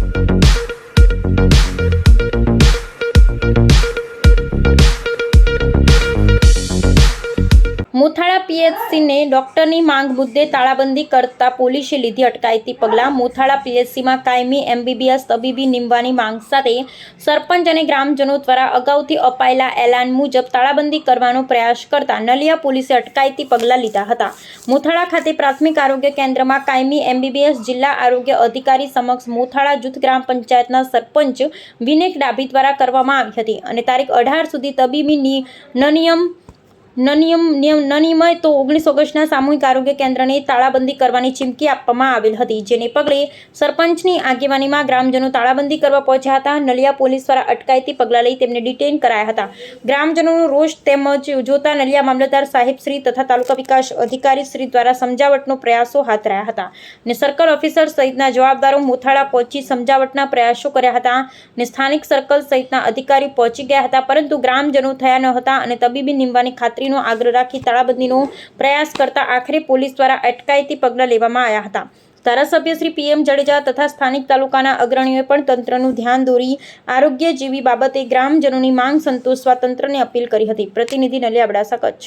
thank you Mothala પીએચસીને ડોક્ટરની માંગ મુદ્દે તાળાબંધી કરતા પોલીસે લીધી અટકાયતી પગલાં. મોથાળા પીએચસીમાં કાયમી, એમબીબીએસ તબીબી નીમવાની માંગ સાથે સરપંચ અને ગ્રામજનો દ્વારા અગાઉથી અપાયેલા એલાન મુજબ તાળાબંધી કરવાનો પ્રયાસ કરતા નલિયા પોલીસે અટકાયતી પગલાં લીધા હતા. મોથાળા ખાતે પ્રાથમિક આરોગ્ય કેન્દ્રમાં કાયમી, એમબીબીએસ જિલ્લા આરોગ્ય અધિકારી સમક્ષ મોથાળા જૂથ ગ્રામ પંચાયતના સરપંચ વિનેક ડાભી દ્વારા કરવામાં આવી હતી અને તારીખ અઢાર સુધી તબીબી નિ- નનિયમ નનિમય તો ઓગણીસ ઓગસ્ટના સામૂહિક આરોગ્ય કેન્દ્રને તાળાબંધી કરવાની ચીમકી આપવામાં આવેલ હતી, જેને પગલે સરપંચની આગેવાનીમાં ગ્રામજનો તાળાબંધી કરવા પહોંચ્યા હતા. નલિયા પોલીસ દ્વારા અટકાયતી પગલાં લઈ તેમને ડિટેઇન કરાયા હતા. ગ્રામજનોનો રોષ તેમજ જોતા નલિયા મામલતદાર સાહેબશ્રી તથા તાલુકા વિકાસ અધિકારી શ્રી દ્વારા સમજાવટનો પ્રયાસો હાથ રહ્યા હતા ને સર્કલ ઓફિસર સહિતના જવાબદારો મોથાળા પહોંચી સમજાવટના પ્રયાસો કર્યા હતા ને સ્થાનિક સર્કલ સહિતના અધિકારી પહોંચી ગયા હતા, પરંતુ ગ્રામજનો થયા ન હતા અને તબીબી નીમવાની ખાતરીનો આગ્રહ રાખી તાળાબંધીનો પ્રયાસ કરતા આખરે પોલીસ દ્વારા અટકાયતી પગલાં લેવામાં આવ્યા હતા. ધારાસભ્ય શ્રી પીએમ જડેજા તથા સ્થાનિક તાલુકાના અગ્રણીઓએ પણ તંત્રનું ધ્યાન દોરી આરોગ્ય જેવી બાબતે ગ્રામજનોની માંગ સંતોષવા તંત્રને અપીલ કરી હતી. પ્રતિનિધિ નલિયા અબડાસા કચ્છ.